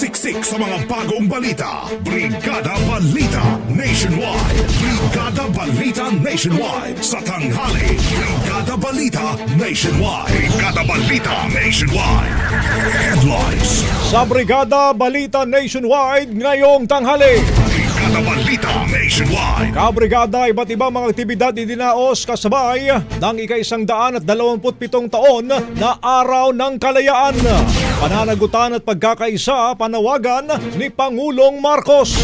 Siksik sa mga bagong balita. Brigada Balita Nationwide. Brigada Balita Nationwide sa tanghali. Brigada Balita Nationwide. Brigada Balita Nationwide. Headlines. Sa Brigada Balita Nationwide ngayong tanghali. Brigada Balita Nationwide. Kabrigada, iba't ibang mga aktibidad idinaos kasabay ng ikaisang daan at dalawamput taon na araw ng kalayaan. Pananagutan at pagkakaisa panawagan ni Pangulong Marcos.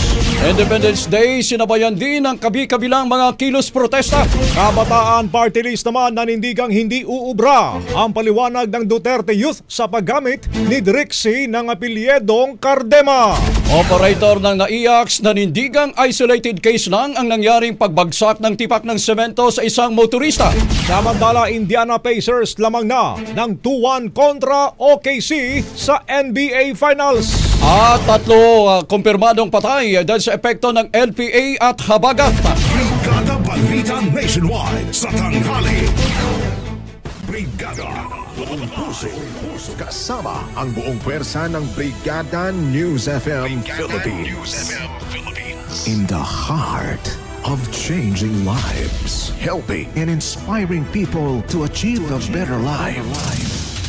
Independence Day, sinabayan din ng kabi-kabilang mga kilos protesta. Kabataan Party List naman nanindigang hindi uubra ang paliwanag ng Duterte Youth sa paggamit ni Drixie ng apilyedong Cardema. Operator ng NAIAX, nanindigang isolated case lang ang nangyaring pagbagsak ng tipak ng semento sa isang motorista. Samantala, Indiana Pacers lamang na ng 2-1 kontra OKC sa NBA Finals. At tatlo ah, kumpirmadong patay dahil sa epekto ng LPA at habagat. Brigada Balita Nationwide sa tanghali. Brigada. Buong puso. Kasama ang buong pwersa ng Brigada News FM Philippines. In the heart of changing lives. Helping and inspiring people to achieve a better life.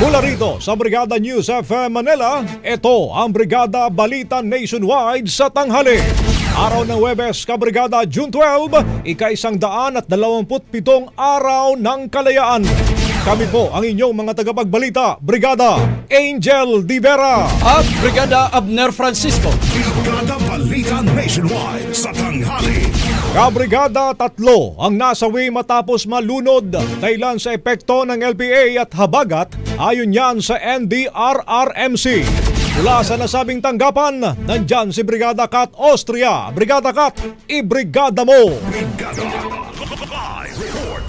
Mula rito sa Brigada News FM Manila, ito ang Brigada Balita Nationwide sa tanghali. Araw ng Webes, Kabrigada, June 12, ika-isang daan at dalawamput pitong araw ng kalayaan. Kami po ang inyong mga tagapagbalita, Brigada Angel Di Vera. At Brigada Abner Francisco. Brigada Balita Nationwide sa tanghali. Kabrigada tatlo ang nasawi matapos malunod dahil sa epekto ng LPA at habagat ayon yan sa NDRRMC. Mula sa nasabing tanggapan, nandyan si Brigada Kat Austria. Brigada Kat, ibrigada mo! Brigada. Live report.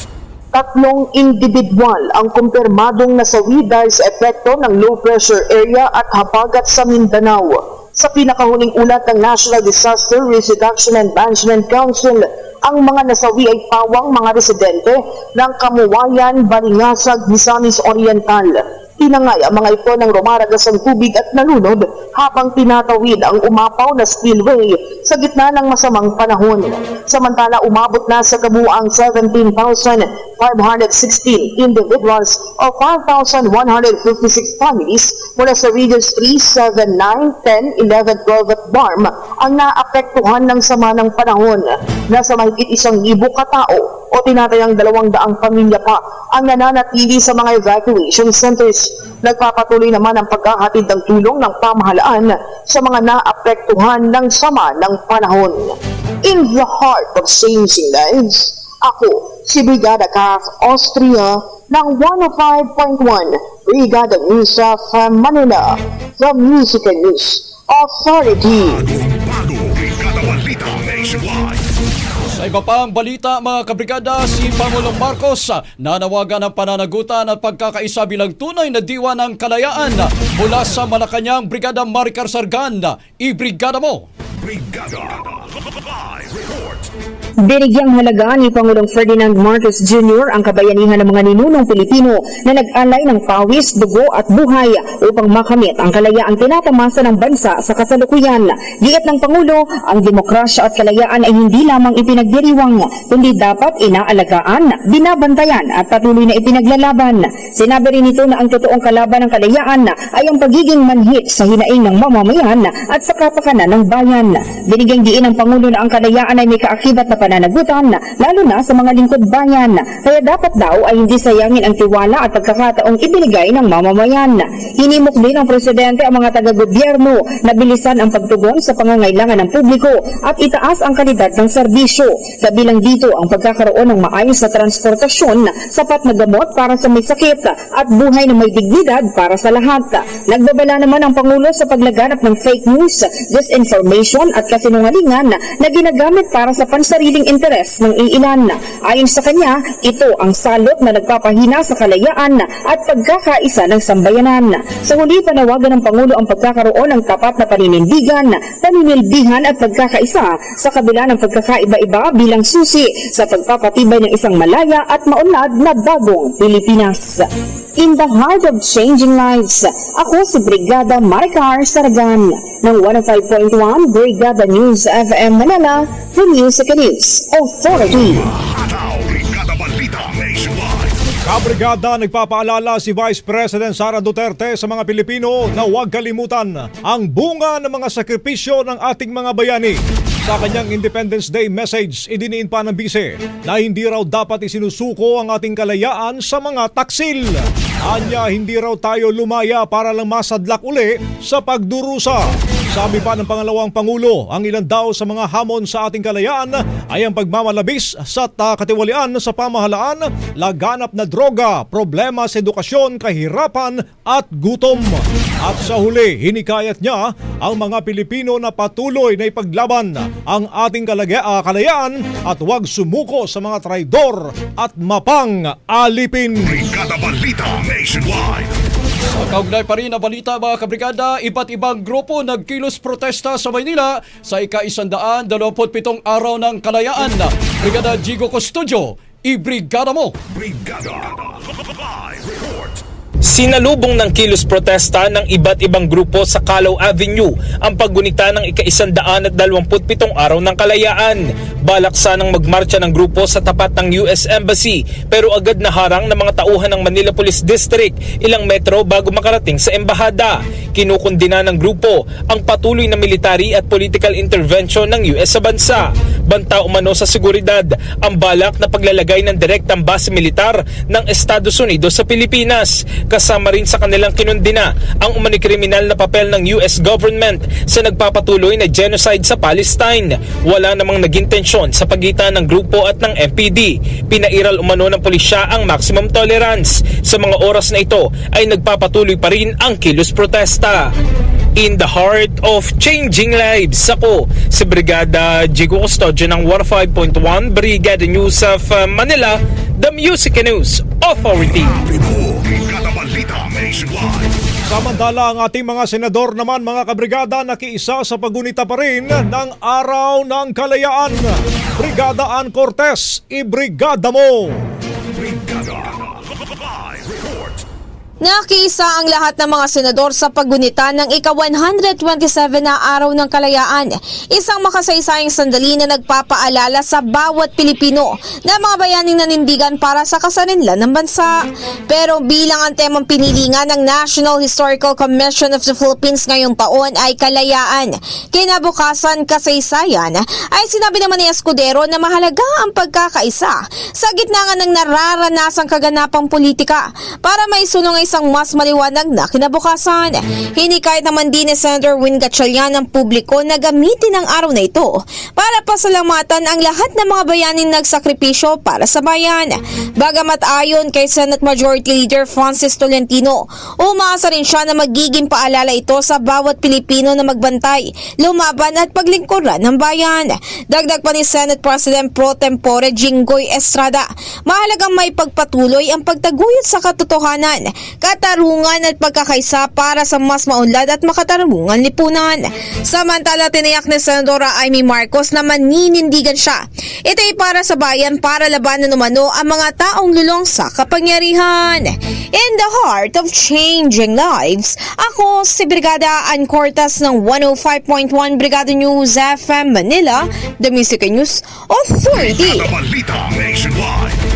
Tatlong individual ang kumpirmadong nasawi dahil sa epekto ng low pressure area at habagat sa Mindanao. Sa pinakahuling ulat ng National Disaster Risk Reduction and Management Council, ang mga nasawi ay pawang mga residente ng Kamuwayan, Balingasag, Misamis Oriental. Tinangay ang mga ito ng rumaragas ang tubig at nalunod habang tinatawid ang umapaw na spillway sa gitna ng masamang panahon. Samantala umabot na sa kabuang 17,516 individuals o 5,156 families mula sa Regions 3, 7, 9, 10, 11, 12 at ang naapektuhan ng sama ng panahon. Nasa mahigit isang libo katao o tinatayang dalawang daang pamilya pa ang nananatili sa mga evacuation centers. Nagpapatuloy naman ang paghahatid ng tulong ng pamahalaan sa mga naapektuhan ng sama ng panahon. In the heart of changing lives, ako si Brigada Caf Austria ng 105.1 Brigada News of Manila, the Music and News Authority. Bago Balita Nationwide. Sa iba pang balita mga kabrigada, si Pangulong Marcos ah, nanawagan ng pananagutan at pagkakaisa bilang tunay na diwa ng kalayaan mula sa Malacanang Brigada Maricar Sargan. I-brigada mo! Brigada Live Report. Binigyang halaga ni Pangulong Ferdinand Marcos Jr. ang kabayanihan ng mga ninunong Pilipino na nag-alay ng pawis, dugo at buhay upang makamit ang kalayaang tinatamasa ng bansa sa kasalukuyan. Giit ng Pangulo, ang demokrasya at kalayaan ay hindi lamang ipinagdiriwang, kundi dapat inaalagaan, binabantayan at patuloy na ipinaglalaban. Sinabi rin ito na ang totoong kalaban ng kalayaan ay ang pagiging manhit sa hinaing ng mamamayan at sa kapakanan ng bayan. Binigyang diin ng Pangulo na ang kalayaan ay may kaakibat na pananagutan, lalo na sa mga lingkod bayan. Kaya dapat daw ay hindi sayangin ang tiwala at pagkakataong ibinigay ng mamamayan. Hinimok din ng Presidente ang mga taga-gobyerno na bilisan ang pagtugon sa pangangailangan ng publiko at itaas ang kalidad ng serbisyo. Kabilang dito ang pagkakaroon ng maayos na transportasyon, sapat na gamot para sa may sakit at buhay na may dignidad para sa lahat. Nagbabala naman ang Pangulo sa paglaganap ng fake news, disinformation at kasinungalingan na ginagamit para sa pansariling interes ng iilan. Ayon sa kanya, ito ang salot na nagpapahina sa kalayaan at pagkakaisa ng sambayanan. Sa huli, panawagan ng Pangulo ang pagkakaroon ng tapat na paninindigan, paninilbihan at pagkakaisa sa kabila ng pagkakaiba-iba bilang susi sa pagpapatibay ng isang malaya at maunlad na bagong Pilipinas. In the heart of changing lives, ako si Brigada Maricar Saragan ng 105.1 Brigada News FM Manila, the Music News Authority. Kabrigada nagpapaalala si Vice President Sara Duterte sa mga Pilipino na huwag kalimutan ang bunga ng mga sakripisyo ng ating mga bayani. Sa kanyang Independence Day message, idiniin pa ng bise na hindi raw dapat isinusuko ang ating kalayaan sa mga taksil. Anya, hindi raw tayo lumaya para lang masadlak uli sa pagdurusa. Sabi pa ng pangalawang Pangulo, ang ilan daw sa mga hamon sa ating kalayaan ay ang pagmamalabis sa katiwalian sa pamahalaan, laganap na droga, problema sa edukasyon, kahirapan at gutom. At sa huli, hinikayat niya ang mga Pilipino na patuloy na ipaglaban ang ating ah, kalayaan at huwag sumuko sa mga traidor at mapang alipin. Brigada Balita Nationwide. Kaugnay pa rin na balita mga kabrigada, iba't ibang grupo nagkilos protesta sa Maynila sa ika-127 araw ng kalayaan. Brigada Jigo Custodio, i-brigada mo! Brigada Live. Sinalubong ng kilos protesta ng iba't ibang grupo sa Calaw Avenue ang paggunita ng ika-127 araw ng kalayaan. Balak sanang magmarcha ng grupo sa tapat ng US Embassy pero agad naharang ng mga tauhan ng Manila Police District ilang metro bago makarating sa embahada. Kinukundina ng grupo ang patuloy na military at political intervention ng US sa bansa. Banta umano sa seguridad ang balak na paglalagay ng direktang base militar ng Estados Unidos sa Pilipinas. Kasama rin sa kanilang kinundina ang umani kriminal na papel ng US government sa nagpapatuloy na genocide sa Palestine. Wala namang naging tensyon sa pagitan ng grupo at ng MPD. Pinairal umano ng pulisya ang maximum tolerance. Sa mga oras na ito ay nagpapatuloy pa rin ang kilos protesta. In the heart of changing lives, ako si Brigada Jigo Custodio ng 105.1 Brigada News of uh, Manila, the Music News Authority. Brigada Balita Nationwide. Samantala ang ating mga senador naman mga kabrigada nakiisa sa pagunita pa rin ng Araw ng Kalayaan. Brigada Ann Cortez, ibrigada mo! Brigada Live Report. Nakiisa ang lahat ng mga senador sa paggunita ng ika-127 na araw ng kalayaan. Isang makasaysayang sandali na nagpapaalala sa bawat Pilipino na mga bayaning nanindigan para sa kasarinlan ng bansa. Pero bilang ang temang pinili nga ng National Historical Commission of the Philippines ngayong taon ay kalayaan, kinabukasan kasaysayan, ay sinabi naman ni Escudero na mahalaga ang pagkakaisa sa gitna ng nararanasang kaganapang politika para maisulong isang mas maliwanag na kinabukasan. Hinikayat naman din ni Senator Win Gatchalian ng publiko na gamitin ang araw na ito para pasalamatan ang lahat ng mga bayaning nagsakripisyo para sa bayan. Bagamat ayon kay Senate Majority Leader Francis Tolentino, umaasa rin siya na magiging paalala ito sa bawat Pilipino na magbantay, lumaban at paglingkuran ng bayan. Dagdag pa ni Senate President Pro Tempore Jinggoy Estrada, mahalagang may pagpatuloy ang pagtaguyod sa katotohanan, katarungan at pagkakaisa para sa mas maunlad at makatarungan lipunan. Samantala, tiniyak ni Senadora Amy Marcos na maninindigan siya. Ito ay para sa bayan para labanan umano ang mga taong lulong sa kapangyarihan. In the heart of changing lives, ako si Brigada Ann Cortas ng 105.1 Brigada News FM Manila, The Music News Authority. Balita Nationwide.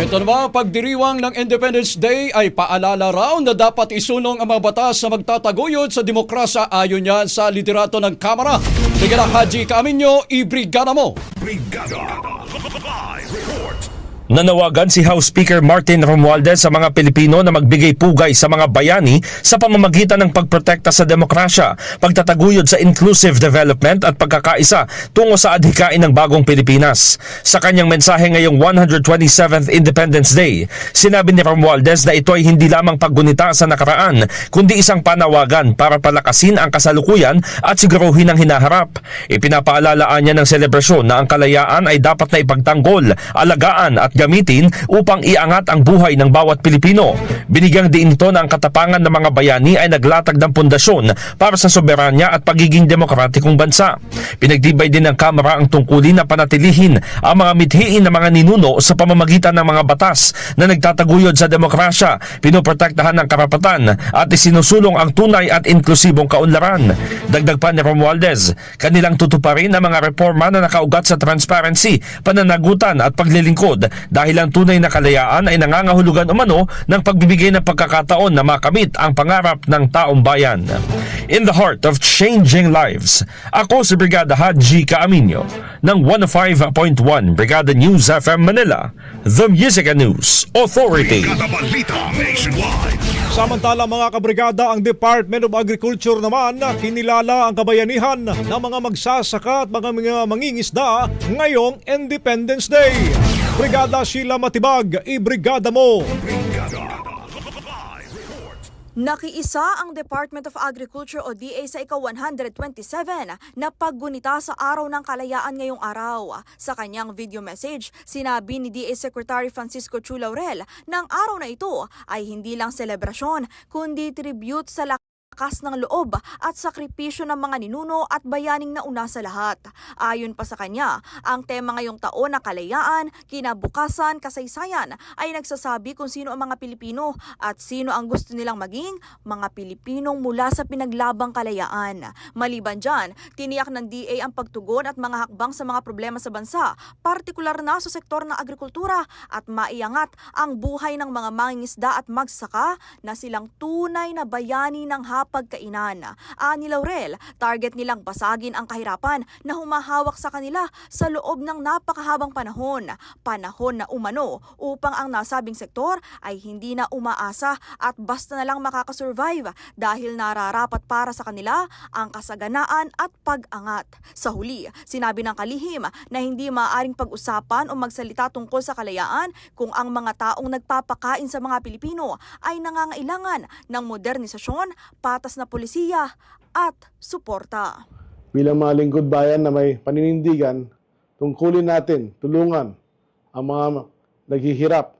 Ito naman, pagdiriwang ng Independence Day ay paalala raw na dapat isunong ang mga batas na magtataguyod sa demokrasya ayon yan sa liderato ng Kamara. Brigada Haji Kaaminyo, ibrigada mo! Brigada. Nanawagan si House Speaker Martin Romualdez sa mga Pilipino na magbigay pugay sa mga bayani sa pamamagitan ng pagprotekta sa demokrasya, pagtataguyod sa inclusive development at pagkakaisa tungo sa adhikain ng bagong Pilipinas. Sa kanyang mensahe ngayong 127th Independence Day, sinabi ni Romualdez na ito ay hindi lamang paggunita sa nakaraan, kundi isang panawagan para palakasin ang kasalukuyan at siguruhin ang hinaharap. Ipinapaalaan niya ng selebrasyon na ang kalayaan ay dapat na ipagtanggol, alagaan at gamitin upang iangat ang buhay ng bawat Pilipino. Binigyang diin ito na ang katapangan ng mga bayani ay naglatag ng pundasyon para sa soberanya at pagiging demokratikong bansa. Pinagtibay din ng Kamara ang tungkulin na panatilihin ang mga mithiin ng mga ninuno sa pamamagitan ng mga batas na nagtataguyod sa demokrasya, pinoprotektahan ng karapatan at isinusulong ang tunay at inklusibong kaunlaran. Dagdag pa ni Romualdez, kanilang tutuparin ang mga reforma na nakaugat sa transparency, pananagutan at paglilingkod dahil ang tunay na kalayaan ay nangangahulugan umano ng pagbibigay ng pagkakataon na makamit ang pangarap ng taong bayan. In the heart of changing lives, ako si Brigada Haji Kaaminyo ng 105.1 Brigada News FM Manila, The Music and News Authority. Samantala mga kabrigada, ang Department of Agriculture naman na kinilala ang kabayanihan ng mga magsasaka at mga mangingisda ngayong Independence Day. Brigada Sheila Matibag, ibrigada mo! Nakiisa ang Department of Agriculture o DA sa ika-127 na paggunita sa Araw ng Kalayaan ngayong araw. Sa kanyang video message, sinabi ni DA Secretary Francisco Chu Laurel na ang araw na ito ay hindi lang selebrasyon kundi tribute sa lakas lakas ng loob at sakripisyo ng mga ninuno at bayaning nauna sa lahat. Ayon pa sa kanya, ang tema ngayong taon na kalayaan, kinabukasan, kasaysayan ay nagsasabi kung sino ang mga Pilipino at sino ang gusto nilang maging mga Pilipinong mula sa pinaglabang kalayaan. Maliban dyan, tiniyak ng DA ang pagtugon at mga hakbang sa mga problema sa bansa, partikular na sa sektor ng agrikultura at maiangat ang buhay ng mga mangingisda at magsaka na silang tunay na bayani ng hapagkainan. Ani Laurel, target nilang basagin ang kahirapan na humahawak sa kanila sa loob ng napakahabang panahon. Panahon na umano upang ang nasabing sektor ay hindi na umaasa at basta na lang makakasurvive dahil nararapat para sa kanila ang kasaganaan at pag-angat. Sa huli, sinabi ng kalihim na hindi maaaring pag-usapan o magsalita tungkol sa kalayaan kung ang mga taong nagpapakain sa mga Pilipino ay nangangailangan ng modernisasyon, patas na polisiya at suporta. bilang mga lingkod bayan na may paninindigan, tungkulin natin, tulungan ang mga naghihirap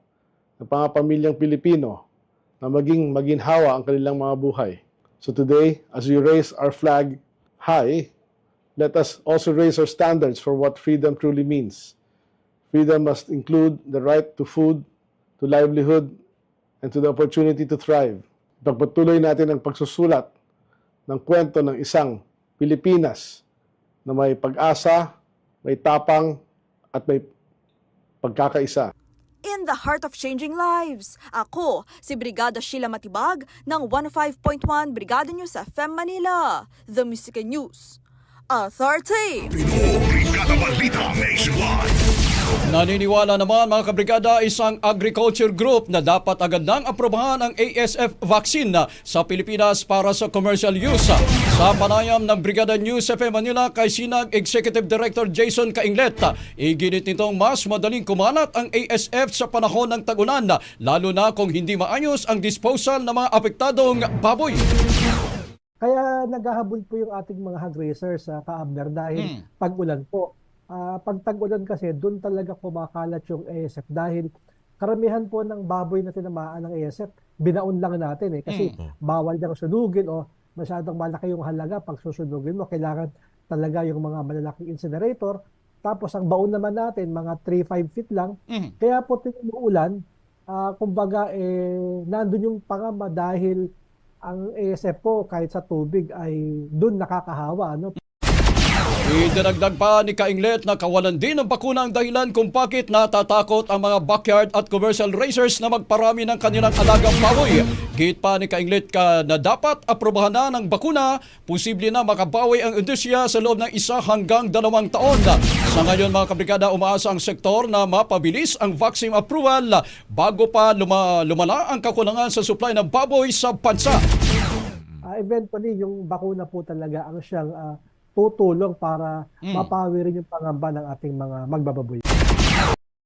ng mga pamilyang Pilipino na maging maginhawa ang kanilang mga buhay. So today, as we raise our flag high, let us also raise our standards for what freedom truly means. Freedom must include the right to food, to livelihood, and to the opportunity to thrive. Pagpatuloy natin ang pagsusulat ng kwento ng isang Pilipinas na may pag-asa, may tapang, at may pagkakaisa. In the heart of changing lives, ako si Brigada Sheila Matibag ng 105.1 Brigada News FM Manila, The Music News Authority. Brigada Balita Nationwide. Naniniwala naman mga kabrigada isang agriculture group na dapat agad nang aprobahan ang ASF vaccine sa Pilipinas para sa commercial use. Sa panayam ng Brigada News FM Manila kay Sinag Executive Director Jason Kainglet, iginit nitong mas madaling kumalat ang ASF sa panahon ng tagulan lalo na kung hindi maayos ang disposal ng mga apektadong baboy. Kaya naghahabol po yung ating mga hog racers sa Kaabner dahil pag-ulan po. Ah, pag tag-ulan kasi, doon talaga kumakalat yung ASF dahil karamihan po ng baboy na tinamaan ng ASF, binaon lang natin eh. Kasi bawal niyang sunugin o masyadong malaki yung halaga pag susunugin mo. Kailangan talaga yung mga malalaking incinerator. Tapos ang baon naman natin, mga 3-5 feet lang. Kaya po tinuulan, ah, kumbaga eh, nandun yung pangamba dahil ang ASF po kahit sa tubig ay doon nakakahawa. Ano? Idinagdag pa ni Kainglet na kawalan din ng bakuna ang dahilan kung bakit natatakot ang mga backyard at commercial racers na magparami ng kanilang alagang baboy. Git pa ni Kainglet ka na dapat aprobahan na ng bakuna, posible na makabawi ang industriya sa loob ng isa hanggang dalawang taon. Sa ngayon mga kabrigada, umaasa ang sektor na mapabilis ang vaccine approval bago pa luma, lumala ang kakulangan sa supply ng baboy sa bansa. Ah, eventually, yung bakuna po talaga ang siyang ah, tutulong para mapawi rin yung pangamba ng ating mga magbababoy.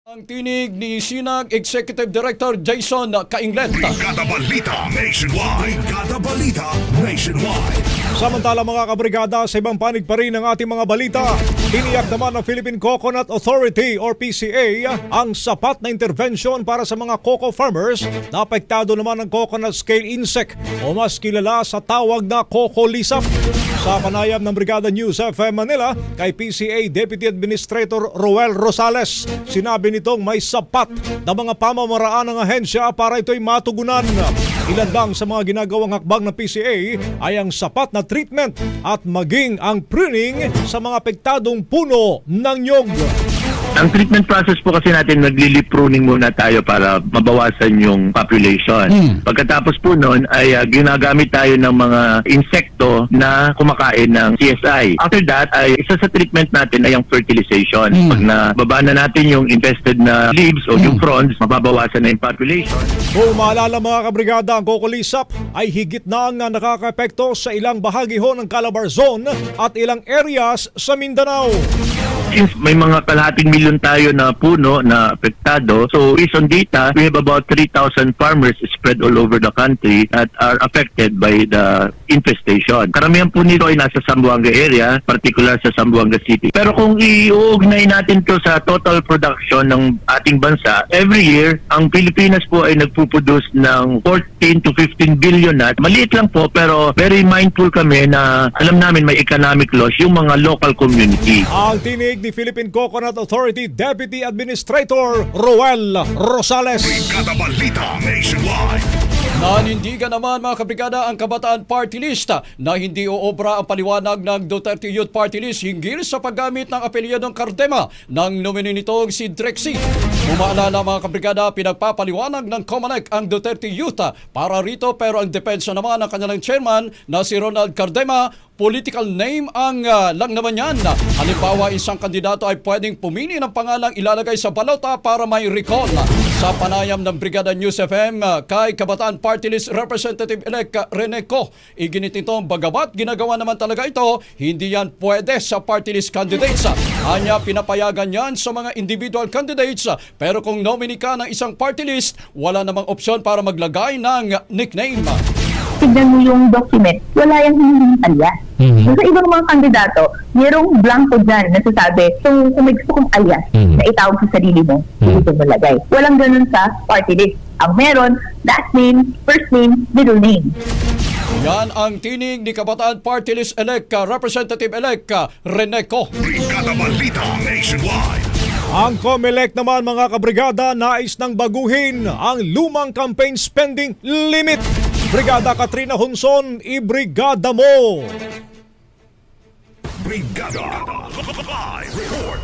Ang tinig ni Sinag Executive Director Jason Kainglet. Brigada Balita Nationwide. Brigada Balita Nationwide. Samantala mga kabrigada, sa ibang panig pa rin ng ating mga balita, tiniyak naman ng Philippine Coconut Authority or PCA ang sapat na intervention para sa mga cocoa farmers na apektado naman ng coconut scale insect o mas kilala sa tawag na coco lisap. Sa panayam ng Brigada News FM Manila kay PCA Deputy Administrator Roel Rosales, sinabi nitong may sapat na mga pamamaraan ng ahensya para ito'y matugunan. Ilan lang sa mga ginagawang hakbang ng PCA ay ang sapat na treatment at maging ang pruning sa mga apektadong puno ng nyog. Ang treatment process po kasi natin, nagli-leaf pruning muna tayo para mabawasan yung population. Pagkatapos po noon ay ah, ginagamit tayo ng mga insekto na kumakain ng CSI. After that, ay isa sa treatment natin ay ang fertilization. Pag nababa na natin yung infested na leaves o yung fronds, mababawasan na yung population. Kung maalala mga kabrigada, ang kokolisap ay higit na ang nakaka-epekto sa ilang bahagi ho ng Calabar Zone at ilang areas sa Mindanao. Since may mga kalahating milyon tayo na puno na apektado, so based on data, we have about 3,000 farmers spread all over the country that are affected by the infestation. Karamihan po nito ay nasa Zamboanga area, particular sa Zamboanga City. Pero kung iuugnay natin to sa total production ng ating bansa, every year, ang Pilipinas po ay nagpuproduce ng 14 to 15 billion na. Maliit lang po, pero very mindful kami na alam namin may economic loss yung mga local community. Ang tinig ni Philippine Coconut Authority Deputy Administrator Roel Rosales. Brigada Balita Nationwide. Nanindigan naman mga kabrigada ang Kabataan Party List na hindi uobra ang paliwanag ng Duterte Youth Party List hinggil sa paggamit ng apelyadong Cardema ng nominee nitong si Drexy. Umaalala mga kabrigada, pinagpapaliwanag ng Comelec ang Duterte Youth para rito pero ang depensa naman ng kanilang chairman na si Ronald Cardema political name ang ah, lang naman yan. Halimbawa, isang kandidato ay pwedeng pumili ng pangalang ilalagay sa balota para may recall. Sa panayam ng Brigada News FM ah, kay Kabataan Party List Representative-elect ah, Rene Co, iginit nitong bagamat ginagawa naman talaga ito, hindi yan pwede sa party list candidates. Anya pinapayagan yan sa mga individual candidates pero kung nominee ka ng isang party list, wala namang opsyon para maglagay ng nickname. Tignan mo yung document, wala yung hinihingi alias. Yung sa ibang mga kandidato, mayroong blanco dyan na sasabi, kung, kung may gusto kong alias na itawag sa sarili mo, dito mo lagay. Walang ganun sa party list. Ang meron, last name, first name, middle name. Yan ang tinig ni Kabataan Party List-elect ah, Representative-elect ah, Rene Co. Brigada Balita Nationwide. Ang COMELEC naman mga kabrigada nais nang baguhin ang lumang campaign spending limit. Brigada Katrina Hunson, ibrigada mo! Brigada Live Report.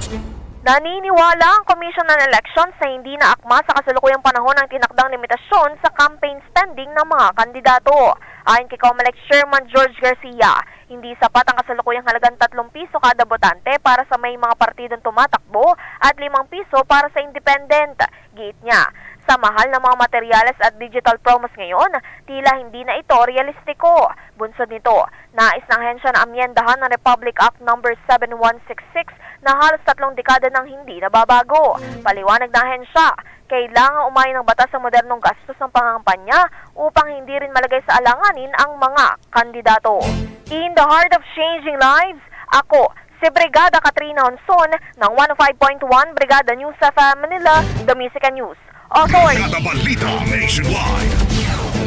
Naniniwala ang Commission on Elections na hindi na akma sa kasalukuyang panahon ang tinakdang limitasyon sa campaign spending ng mga kandidato. Ayon kay COMELEC Chairman George Garcia, hindi sapat ang kasalukuyang halagang 3 piso kada botante para sa may mga partidong tumatakbo at 5 piso para sa independent. Giit niya, sa mahal ng mga materyales at digital promos ngayon, tila hindi na ito realistiko. Bunsod nito, nais ng hensya na amyendahan ng Republic Act No. 7166 na halos tatlong dekada nang hindi nababago. Paliwanag ng hensya, kailangan umayon ng batas sa modernong gastos ng pangangampanya upang hindi rin malagay sa alanganin ang mga kandidato. In the heart of changing lives, ako, si Brigada Katrina Honson ng 105.1 Brigada News FM Manila, The Music and News. Authority. Brigada Balita Nationwide.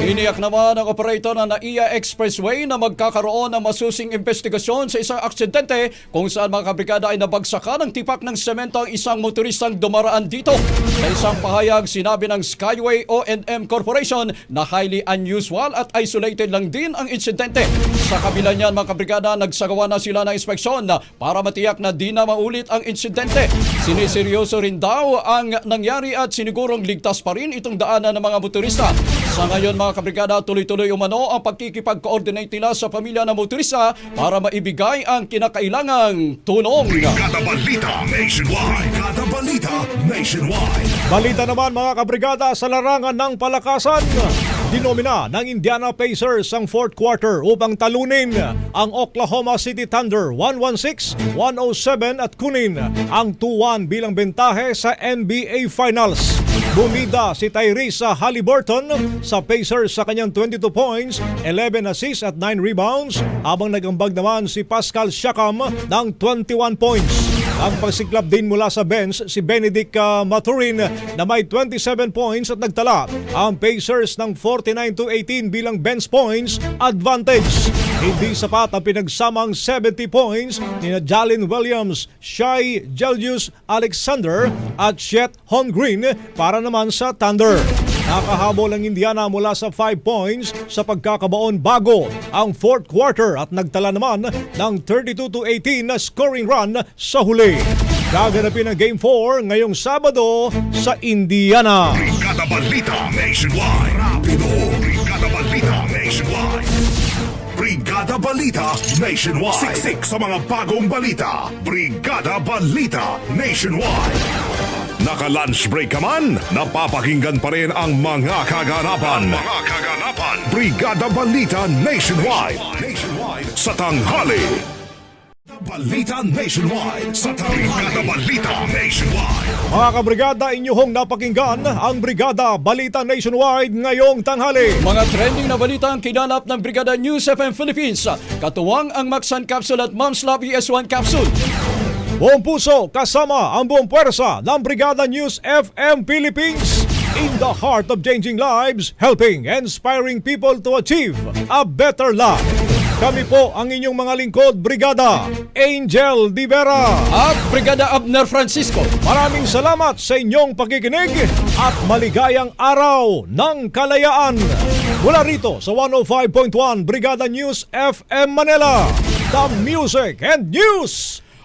Iniyak naman ang operator ng NAIA Expressway na magkakaroon ng masusing investigasyon sa isang aksidente kung saan mga kabrigada ay nabagsakan ng tipak ng semento ang isang motoristang dumaraan dito. Sa isang pahayag, sinabi ng Skyway O&M Corporation na highly unusual at isolated lang din ang insidente. Sa kabila niyan mga kabrigada, nagsagawa na sila ng inspeksyon para matiyak na di na maulit ang insidente. Siniseryoso rin daw ang nangyari at sinigurong ligtas pa rin itong daanan ng mga motorista. Sa ngayon mga kabrigada, tuloy-tuloy umano ang pagkikipag-coordinate nila sa pamilya ng motorista para maibigay ang kinakailangang tulong. Brigada Balita Nationwide. Brigada Balita Nationwide. Balita naman mga kabrigada sa larangan ng palakasan. Dinomina ng Indiana Pacers ang fourth quarter upang talunin ang Oklahoma City Thunder 116-107 at kunin ang 2-1 bilang bentahe sa NBA Finals. Bumida si Tyrese Halliburton sa Pacers sa kanyang 22 points, 11 assists at 9 rebounds habang nagambag naman si Pascal Siakam ng 21 points. Ang pagsiklab din mula sa bench si Benedict uh, Maturin na may 27 points at nagtala ang Pacers ng 49 to 18 bilang bench points advantage. Hindi sapat ang pinagsamang 70 points ni Jalen Williams, Shai Gelgius Alexander at Chet Holmgren para naman sa Thunder. Nakahabol ang Indiana mula sa 5 points sa pagkakabaon bago ang fourth quarter at nagtala naman ng 32 to 18 na scoring run sa huli. Gaganapin ang Game 4 ngayong Sabado sa Indiana. Brigada Balita Nationwide. Rapido. Brigada Balita Nationwide. Brigada Balita Nationwide. Siksik sa mga bagong balita. Brigada Balita Nationwide. Naka-lunch break ka man, napapakinggan pa rin ang mga kaganapan. mga kaganapan. Brigada Balita Nationwide. Nationwide. Sa tanghali. Balita Nationwide. Sa tanghali. Brigada Balita Nationwide. Mga kabrigada, inyong napakinggan ang Brigada Balita Nationwide ngayong tanghali. Mga trending na balita ang kinalap ng Brigada News FM Philippines. Katuwang ang Maxan Capsule at Mom's Love ES1 Capsule. Buong puso kasama ang buong puwersa ng Brigada News FM Philippines. In the heart of changing lives, helping inspiring people to achieve a better life. Kami po ang inyong mga lingkod, Brigada Angel Di Vera. At Brigada Abner Francisco. Maraming salamat sa inyong pakikinig at maligayang araw ng kalayaan. Mula rito sa 105.1 Brigada News FM Manila, the Music and News